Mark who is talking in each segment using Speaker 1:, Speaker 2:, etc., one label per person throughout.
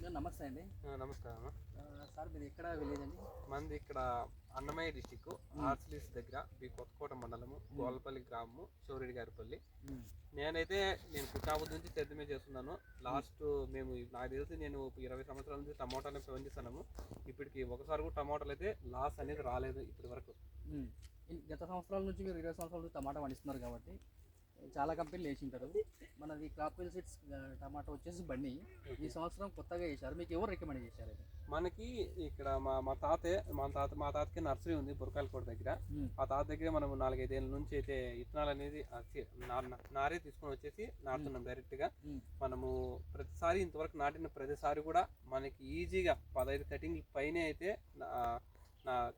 Speaker 1: నమస్తే అండి.
Speaker 2: నమస్కారం
Speaker 1: సార్ మీది ఎక్కడ విలేజ్ అండి?
Speaker 2: మనది ఇక్కడ అన్నమయ్య డిస్టిక్ ఆర్సిలిస్ దగ్గర ఈ కొత్తకోట మండలము గోల్పల్లి గ్రామము చౌరెడ్డి గారిపల్లి నేనైతే నేను పుట్టాబుద్ధి నుంచి సిద్ధమే చేస్తున్నాను. లాస్ట్ మేము నాకు తెలిసి నేను ఇరవై సంవత్సరాల నుంచి టమాటాలు పండిస్తున్నాము ఇప్పటికి ఒకసారి కూడా టమాటాలు అయితే లాస్ అనేది రాలేదు ఇప్పటి వరకు.
Speaker 1: గత సంవత్సరాల నుంచి మీరు ఇరవై సంవత్సరాల నుంచి టమాటా పండిస్తున్నారు కాబట్టి చాలా కంపెనీలు వేసింటారు మనది క్రాప్ సీడ్స్ టమాటా వచ్చేసి బండి ఈ సంవత్సరం కొత్తగా వేశారు. మీకు ఎవరు రికమెండ్ చేశారు
Speaker 2: మనకి ఇక్కడ మా మా తాతే మా తాత మా తాతకి నర్సరీ ఉంది బురకాయలకోట దగ్గర. ఆ తాత దగ్గర మనం నాలుగైదేళ్ళ నుంచి అయితే విత్తనాలు అనేది నారే తీసుకొని వచ్చేసి నాటుతున్నాం డైరెక్ట్గా. మనము ప్రతిసారి ఇంతవరకు నాటిన ప్రతిసారి కూడా మనకి ఈజీగా పదహైదు కటింగ్ పైనే అయితే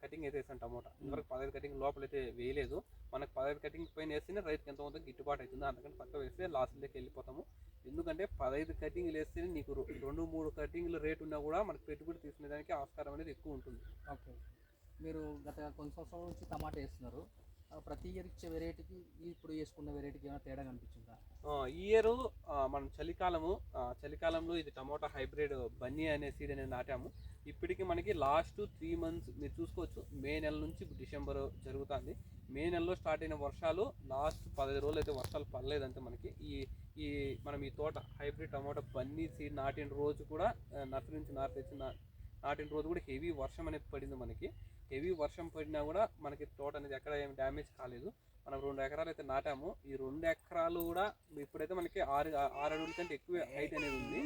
Speaker 2: కటింగ్ అయితే వేసాను టమోటా. ఇంతవరకు పదహైదు కటింగ్ లోపల అయితే వేయలేదు. మనకు పదహైదు కటింగ్ పైన వేస్తేనే రైతుకి ఎంత ఉందో గిట్టుబాటు అవుతుంది. అందుకని పక్క వేస్తే లాస్ట్లోకి వెళ్ళిపోతాము. ఎందుకంటే పదహైదు కటింగ్లు వేస్తేనే నీకు రెండు మూడు కటింగ్ల రేట్ ఉన్నా కూడా మనకు పెట్టుబడి తీసుకునేదానికి ఆస్కారం అనేది ఎక్కువ ఉంటుంది.
Speaker 1: ఓకే. మీరు గత కొన్ని సంవత్సరాల నుంచి టమాటా వేస్తున్నారు. ప్రతి ఇయర్ ఇచ్చే వెరైటీకి ఇప్పుడు వేసుకున్న వెరైటీకి ఏమైనా తేడా కనిపించిందా?
Speaker 2: ఈ ఇయర్ మనం చలికాలము చలికాలంలో ఇది టమోటా హైబ్రిడ్ బన్నీ అనే సీడ్ అనేది నాటాము. ఇప్పటికి మనకి లాస్ట్ త్రీ మంత్స్ మీరు చూసుకోవచ్చు మే నెల నుంచి డిసెంబర్ జరుగుతుంది. మే నెలలో స్టార్ట్ అయిన వర్షాలు లాస్ట్ పదహైదు రోజులు అయితే వర్షాలు పడలేదంటే మనకి. ఈ ఈ మనం ఈ తోట హైబ్రిడ్ టమోటా బన్నీ సీడ్ నాటిన రోజు కూడా నర్సరీ నుంచి నాటు తెచ్చిన నాటిన రోజు కూడా హెవీ వర్షం అనేది పడింది మనకి. హెవీ వర్షం పడినా కూడా మనకి తోట అనేది ఎక్కడ ఏమి డ్యామేజ్ కాలేదు. మనం రెండు ఎకరాలు అయితే నాటాము. ఈ రెండు ఎకరాలు కూడా ఇప్పుడైతే మనకి ఆరు ఆరు అడుగుల కంటే ఎక్కువ హైట్ అనేది ఉంది.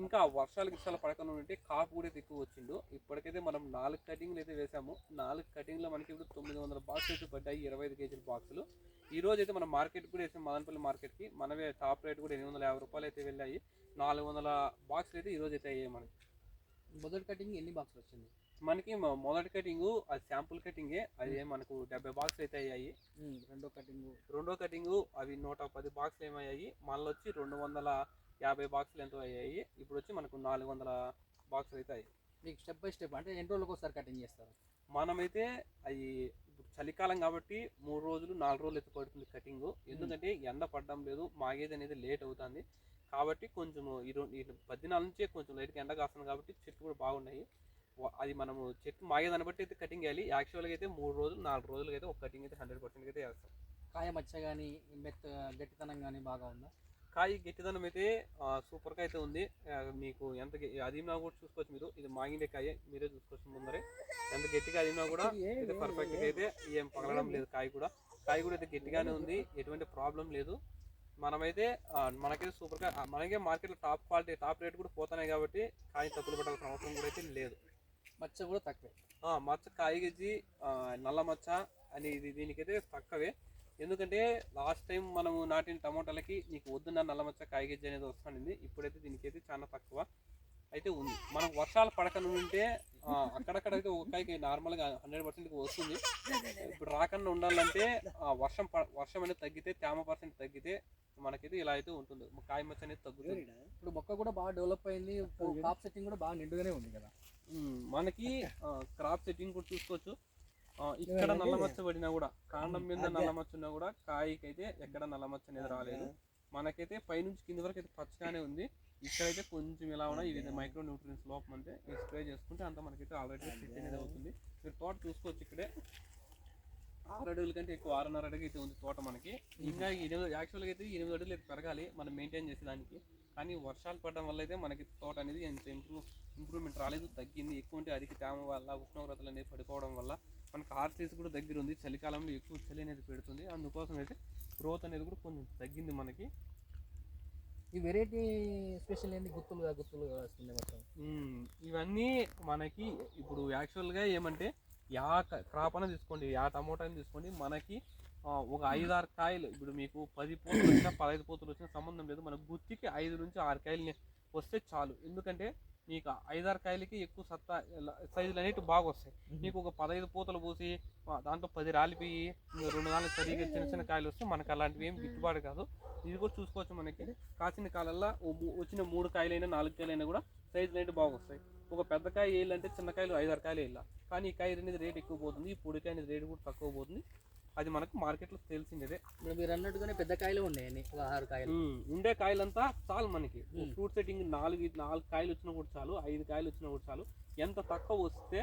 Speaker 2: ఇంకా వర్షాలు గిష్టాలు పడకుండా ఉంటే కాపు కూడా ఎక్కువ వచ్చిండు. ఇప్పటికైతే మనం నాలుగు కటింగ్లు అయితే వేసాము. నాలుగు కటింగ్లో మనకి ఇప్పుడు తొమ్మిది వందల బాక్స్ అయితే పడ్డాయి ఇరవై ఐదు కేజీల బాక్సులు ఈ రోజు అయితే మనం మార్కెట్ కూడా వేసాం మదనపల్లి మార్కెట్కి మనమే టాప్ రేట్ కూడా ఎనిమిది వందల యాభై రూపాయలు అయితే వెళ్ళాయి. నాలుగు వందల బాక్సులు అయితే ఈ రోజు అయితే అయ్యాయి మనకి.
Speaker 1: మొదటి కటింగ్ ఎన్ని బాక్సులు వచ్చింది?
Speaker 2: మనకి మొదటి కటింగ్ అది శాంపుల్ కటింగే అది మనకు డెబ్బై బాక్సులు అయితే అయ్యాయి.
Speaker 1: రెండో కటింగ్.
Speaker 2: రెండో కటింగ్ అవి నూట పది బాక్సులు ఏమయ్యాయి మళ్ళీ వచ్చి రెండు వందల యాభై బాక్సులు ఎంతో అయ్యాయి. ఇప్పుడు వచ్చి మనకు నాలుగు వందల బాక్సులు అయితే అయ్యాయి.
Speaker 1: మీకు స్టెప్ బై స్టెప్ అంటే ఎన్ని రోజులకు ఒకసారి కటింగ్ చేస్తారు?
Speaker 2: మనమైతే అవి ఇప్పుడు చలికాలం కాబట్టి మూడు రోజులు నాలుగు రోజులు అయితే పడుతుంది కటింగ్. ఎందుకంటే ఎండ పడడం లేదు మాగేది అనేది లేట్ అవుతుంది. కాబట్టి కొంచెం ఈ పద్దినాల నుంచే కొంచెం లైట్గా ఎండ కాస్తుంది కాబట్టి చెట్లు కూడా బాగున్నాయి. అది మనము చెట్టు మాగేదాన్ని బట్టి అయితే కటింగ్ చేయాలి. యాక్చువల్గా అయితే మూడు రోజులు నాలుగు రోజులకి అయితే ఒక కటింగ్ అయితే హండ్రెడ్ పర్సెంట్ అయితే వేస్తాం
Speaker 1: కాయ మచ్చ కానీ మెత్త గట్టితనం కానీ బాగా ఉందా?
Speaker 2: కాయ గట్టిదనం అయితే సూపర్గా అయితే ఉంది. మీకు ఎంత అదిమినా కూడా చూసుకోవచ్చు మీరు. ఇది మాగిండే కాయ మీరే చూసుకోవచ్చు ముందరే. ఎంత గట్టిగా అదిమినా కూడా ఇది పర్ఫెక్ట్గా అయితే ఏం పగలడం లేదు కాయ కూడా. కాయ కూడా అయితే గట్టిగానే ఉంది ఎటువంటి ప్రాబ్లం లేదు. మనమైతే మనకైతే సూపర్గా మనకే మార్కెట్లో టాప్ క్వాలిటీ టాప్ రేట్ కూడా పోతున్నాయి కాబట్టి కాయ తప్పులు పడాల్సిన అవసరం కూడా అయితే లేదు.
Speaker 1: మచ్చ కూడా తక్కువే.
Speaker 2: ఆ, మచ్చ కాయ గజ్జి ఆ, నల్ల మచ్చ అని ఇది దీనికైతే తక్కువే. ఎందుకంటే లాస్ట్ టైం మనము నాటిన టమోటాలకి నీకు వద్దున్న నల్ల మచ్చ కాయ గజ్జి అనేది వస్తుంది ఇప్పుడైతే దీనికైతే చాలా తక్కువ అయితే ఉంది. మనకు వర్షాలు పడకుండా ఉంటే అక్కడక్కడైతే ఒక కాయకి నార్మల్గా హండ్రెడ్ పర్సెంట్కి వస్తుంది. ఇప్పుడు రాకుండా ఉండాలంటే ఆ, వర్షం ప- వర్షం అనేది తగ్గితే తేమ పర్సెంట్ తగ్గితే మనకైతే ఇలా అయితే ఉంటుంది. కాయ మచ్చ అనేది తగ్గుతుంది.
Speaker 1: ఇప్పుడు మొక్క కూడా బాగా డెవలప్ అయింది. కాప్ సెట్టింగ్ కూడా బాగా నిండుగానే ఉంది కదా.
Speaker 2: మనకి క్రాప్ సెట్టింగ్ కూడా చూసుకోవచ్చు. ఇక్కడ నల్ల మచ్చ పడినా కూడా కాండం మీద నల్ల మచ్చ ఉన్నా కూడా కాయకి అయితే ఎక్కడ నల్ల మచ్చ అనేది రాలేదు. మనకైతే పైనుంచి కింది వరకు అయితే పచ్చగానే ఉంది. ఇక్కడైతే కొంచెం ఇలా ఉన్నా ఇది మైక్రో న్యూట్రియన్స్ లోపం అంటే స్ప్రే చేసుకుంటే అంత మనకైతే ఆల్రెడీ సెట్ అనేది అవుతుంది. మీరు తోట చూసుకోవచ్చు ఇక్కడే. ఆరు అడుగుల కంటే ఎక్కువ ఆరున్నర అడుగు అయితే ఉంది తోట మనకి. ఇంకా ఎనిమిది యాక్చువల్గా అయితే ఎనిమిది అడుగులు అయితే పెరగాలి మనం మెయింటైన్ చేసేదానికి. కానీ వర్షాలు పడడం వల్ల అయితే మనకి తోట అనేది ఎంత ఇంప్రూవ్ ఇంప్రూవ్మెంట్ రాలేదు తగ్గింది. ఎక్కువ ఉంటే అధిక తేమ వల్ల ఉష్ణోగ్రతలు అనేది పడిపోవడం వల్ల మనకి ఆర్సీస్ కూడా దగ్గర ఉంది. చలికాలంలో ఎక్కువ చలి అనేది పెడుతుంది. అందుకోసం అయితే గ్రోత్ అనేది కూడా కొంచెం తగ్గింది మనకి.
Speaker 1: ఈ వెరైటీ స్పెషల్ ఏంటి? గుత్తులుగా గుత్తులుగా వస్తుంది మొత్తం.
Speaker 2: ఇవన్నీ మనకి ఇప్పుడు యాక్చువల్గా ఏమంటే యా క్రాప్ అనేది తీసుకోండి యా టమోటాని తీసుకోండి. మనకి ఒక ఐదు ఆరు కాయలు ఇప్పుడు మీకు పది పూతలు వచ్చినా పదహైదు పూతలు వచ్చినా సంబంధం లేదు. మన గుత్తికి ఐదు నుంచి ఆరు కాయలు వస్తే చాలు. ఎందుకంటే మీకు ఐదారు కాయలకి ఎక్కువ సత్తా సైజులు అనేవి బాగా వస్తాయి. మీకు ఒక పదహైదు పూతలు పూసి దాంట్లో పది రాలిపోయి రెండు నాలుగు సరిగా చిన్న చిన్న కాయలు వస్తే మనకు అలాంటివి ఏం గిట్టుబాటు కాదు. ఇది కూడా చూసుకోవచ్చు మనకి. కాసిన కాలల్లో మూ- వచ్చిన మూడు కాయలైనా నాలుగు కాయలైనా కూడా సైజులు అనేవి బాగా వస్తాయి. ఒక పెద్ద కాయ వేయాలంటే చిన్న కాయలు ఐదారు కాయలు వేయాలి. కానీ ఈ కాయ అనేది రేట్ ఎక్కువ పోతుంది. ఈ పొడి కాయ అనేది రేట్ కూడా తక్కువ పోతుంది. అది మనకు మార్కెట్లో తెలిసిందే
Speaker 1: మీరు అన్నట్టుగానే పెద్ద కాయలు ఉన్నాయండి ఆరు కాయలు.
Speaker 2: ఉండే కాయలంతా చాలు మనకి. ఫ్రూట్ సెట్టింగ్ నాలుగు నాలుగు కాయలు వచ్చినా కూడా చాలు ఐదు కాయలు వచ్చినా కూడా చాలు. ఎంత తక్కువ వస్తే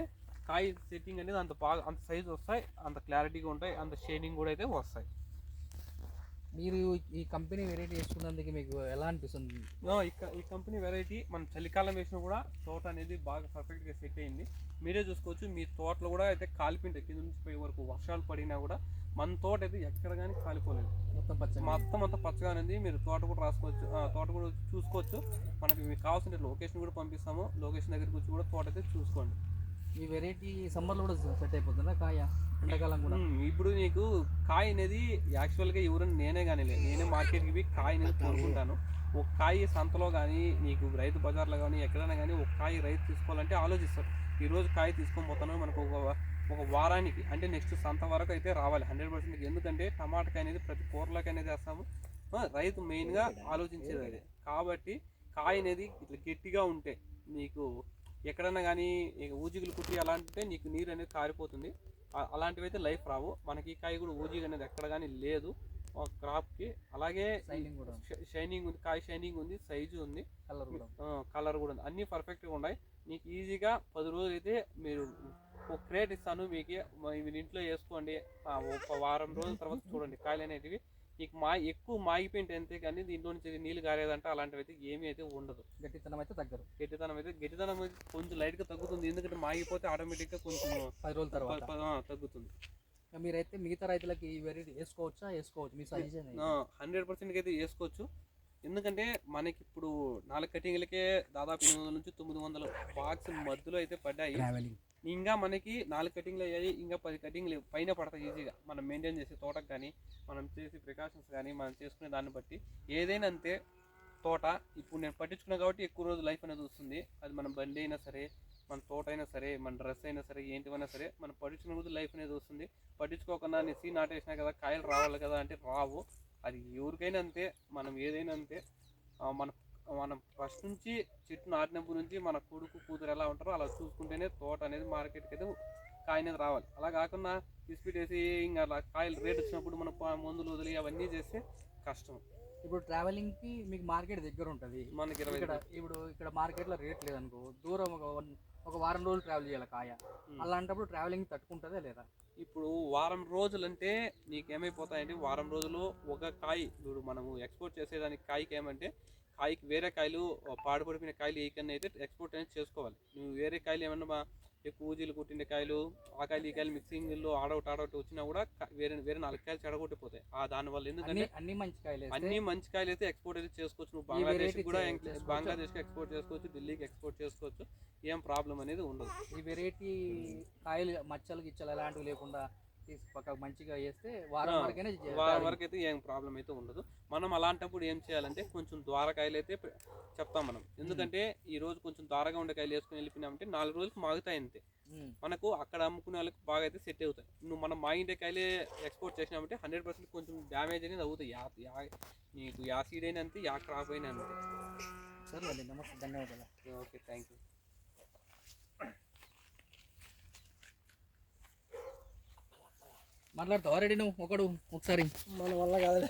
Speaker 2: కాయ సెట్టింగ్ అనేది అంత బాగా అంత సైజ్ వస్తాయి అంత క్లారిటీగా ఉంటాయి అంత షేడింగ్ కూడా అయితే వస్తాయి.
Speaker 1: మీరు ఈ కంపెనీ వెరైటీ చేసుకున్నందుకు మీకు ఎలా అనిపిస్తుంది?
Speaker 2: ఈ కంపెనీ వెరైటీ మనం చలికాలం వేసినా కూడా తోట అనేది బాగా పర్ఫెక్ట్గా సెట్ అయింది. మీరే చూసుకోవచ్చు మీ తోటలో కూడా అయితే కాలిపోయింటాయి కింద నుంచి పోయే వరకు వర్షాలు పడినా కూడా మన తోట అయితే ఎక్కడ కానీ కాలిపోలేదు.
Speaker 1: మొత్తం పచ్చగా.
Speaker 2: మొత్తం అంతా పచ్చగా ఉంది. మీరు తోట కూడా రాసుకోవచ్చు తోట కూడా చూసుకోవచ్చు. మనకి మీకు కావాల్సిన లొకేషన్ కూడా పంపిస్తాము. లొకేషన్ దగ్గరికి వచ్చి కూడా తోట అయితే చూసుకోండి.
Speaker 1: ఈ వెరైటీ సమ్మర్లో కూడా సెట్ అయిపోతుందా కాయ? ఎండాకాలం కూడా.
Speaker 2: ఇప్పుడు నీకు కాయ అనేది యాక్చువల్గా ఎవరైనా నేనే కానీ నేనే మార్కెట్కి పోయి కాయ అనేది కొనుక్కుంటాను. ఒక కాయ సంతలో కానీ నీకు రైతు బజార్లో కానీ ఎక్కడైనా కానీ ఒక కాయ రైతు తీసుకోవాలంటే ఆలోచిస్తారు. ఈ రోజు కాయ తీసుకొని పోతాను మనకు ఒక ఒక వారానికి అంటే నెక్స్ట్ సంత వరకు అయితే రావాలి. హండ్రెడ్ పర్సెంట్ ఎందుకంటే టమాటకాయ అనేది ప్రతి కూరలోకి అనేది వేస్తాము. రైతు మెయిన్గా ఆలోచించేది అదే. కాబట్టి కాయ అనేది ఇట్లా గట్టిగా ఉంటే నీకు ఎక్కడైనా కానీ ఊజిగులు కుట్టి అలాంటితే నీకు నీరు అనేది కారిపోతుంది. అలాంటివి అయితే లైఫ్ రావు. మనకి ఈ కాయ కూడా ఊజిగ్ అనేది ఎక్కడ కానీ లేదు. క్రాప్కి అలాగే షైనింగ్ ఉంది. కాయ షైనింగ్ ఉంది. సైజు ఉంది.
Speaker 1: కలర్ కూడా
Speaker 2: కలర్ కూడా ఉంది. అన్నీ పర్ఫెక్ట్గా ఉన్నాయి. మీకు ఈజీగా పది రోజులు అయితే మీరు ఒక క్రేట్ ఇస్తాను మీకు మ- మీరు ఇంట్లో వేసుకోండి. ఒక వారం రోజుల తర్వాత చూడండి. కాయలు అనేటివి మీకు మా ఎక్కువ మాగిపోయింటే అంతే కానీ దీంట్లో నుంచి నీళ్ళు కారేదంటే అలాంటివి అయితే ఏమీ అయితే ఉండదు.
Speaker 1: గట్టితనం అయితే తగ్గరు
Speaker 2: గట్టితనం అయితే గట్టితనం అయితే కొంచెం లైట్గా తగ్గుతుంది. ఎందుకంటే మాగిపోతే ఆటోమేటిక్గా కొంచెం
Speaker 1: పది రోజుల తర్వాత.
Speaker 2: తగ్గుతుంది.
Speaker 1: మీరైతే మిగతా రైతులకి ఈ వెరైటీ వేసుకోవచ్చా? వేసుకోవచ్చు. మీ సజెషన్
Speaker 2: హండ్రెడ్ పర్సెంట్కి అయితే వేసుకోవచ్చు. ఎందుకంటే మనకి ఇప్పుడు నాలుగు కటింగ్లకే దాదాపు ఎనిమిది వందల నుంచి తొమ్మిది వందల బాక్స్ మధ్యలో అయితే పడ్డాయి. ఇంకా మనకి నాలుగు కటింగ్లు అయ్యాయి ఇంకా పది కటింగ్లు పైన పడతాయి ఈజీగా. మనం మెయింటైన్ చేసే తోటకు కానీ మనం చేసే ప్రికాషన్స్ కానీ మనం చేసుకునే దాన్ని బట్టి ఏదైనా అంతే తోట. ఇప్పుడు నేను పట్టించుకున్నా కాబట్టి ఎక్కువ రోజు లైఫ్ అనేది వస్తుంది. అది మన బండి అయినా సరే మన తోట అయినా సరే మన డ్రెస్ అయినా సరే ఏంటివైనా సరే మనం పట్టించుకున్న రోజు లైఫ్ అనేది వస్తుంది. పట్టించుకోకుండా నేను సీ నాటేసినా కదా కాయలు రావాలి కదా అంటే రావు. అది ఎవరికైనా అంతే మనం ఏదైనా అంతే. మన మనం ఫస్ట్ నుంచి చెట్టు నాటినప్పటి నుంచి మన కొడుకు కూతురు ఎలా ఉంటారో అలా చూసుకుంటేనే తోట అనేది మార్కెట్కి అయితే కాయ అనేది రావాలి. అలా కాకుండా బిస్కెట్ వేసి ఇంకా అలా కాయలు రేట్ వచ్చినప్పుడు మనం మందులు వదిలి అవన్నీ చేస్తే కష్టం.
Speaker 1: ఇప్పుడు ట్రావెలింగ్కి మీకు మార్కెట్ దగ్గర ఉంటుంది.
Speaker 2: మనకి ఇరవై
Speaker 1: ఇక్కడ ఇప్పుడు ఇక్కడ మార్కెట్లో రేట్ లేదనుకో దూరం ఒక ఒక వారం రోజులు ట్రావెల్ చేయాలి కాయ. అలాంటప్పుడు ట్రావెలింగ్ తట్టుకుంటుందా లేదా?
Speaker 2: ఇప్పుడు వారం రోజులంటే నీకు ఏమైపోతాయంటే వారం రోజులు ఒక కాయ. ఇప్పుడు మనము ఎక్స్పోర్ట్ చేసేదానికి కాయకి ఏమంటే కాయకి వేరే కాయలు పాడుపడిపోయిన కాయలు ఏ కన్నా అయితే ఎక్స్పోర్ట్ అనేది చేసుకోవాలి. నువ్వు వేరే కాయలు ఏమన్నా ఎక్కువ ఊజీలు కుట్టిన కాయలు ఆ కాయలు ఈ కాయలు మిక్సింగ్లో ఆడౌట్ ఆడౌట్ వచ్చినా కూడా వేరే వేరే నాలుగు కాయలు చెడగొట్టిపోతాయి. ఆ దానివల్ల ఎందుకంటే
Speaker 1: అన్ని మంచి కాయలు
Speaker 2: అన్ని మంచి కాయలు అయితే ఎక్స్పోర్ట్ అయితే చేసుకోవచ్చు. నువ్వు బంగ్లాదేశ్ కూడా? బంగ్లాదేశ్కి ఎక్స్పోర్ట్ చేసుకోవచ్చు ఢిల్లీకి ఎక్స్పోర్ట్ చేసుకోవచ్చు. ఏం ప్రాబ్లం అనేది ఉండదు.
Speaker 1: ఈ వెరైటీ కాయలు మచ్చలు గిచ్చలు అలాంటివి లేకుండా తీసి పక్కకు మంచిగా వేస్తే వారం వరకైనా
Speaker 2: వారం. వరకు అయితే ఏం ప్రాబ్లం అయితే ఉండదు. మనం అలాంటప్పుడు ఏం చేయాలంటే కొంచెం ద్వారకాయలు అయితే చెప్తాం మనం. ఎందుకంటే ఈ రోజు కొంచెం ద్వారగా ఉండే కాయలు వేసుకుని వెళ్ళిపోయినామంటే నాలుగు రోజులకు మాగుతాయి అంతే. మనకు అక్కడ అమ్ముకునే వాళ్ళకి బాగా అయితే సెట్ అవుతాయి. నువ్వు మనం మాగిండే కాయలే ఎక్స్పోర్ట్ చేసినామంటే హండ్రెడ్ పర్సెంట్ కొంచెం డ్యామేజ్ అనేది అవుతాయి. యా యా నీకు యా సీడ్ అయినా అంతే యా క్రాప్ అయినా అంతే.
Speaker 1: సరే నమస్తే ధన్యవాదాలు.
Speaker 2: ఓకే థ్యాంక్ యూ
Speaker 1: మాట్లాడతావు ఆల్రెడీ నువ్వు? ఒకడు ఒకసారి.
Speaker 3: మన వల్ల కాదు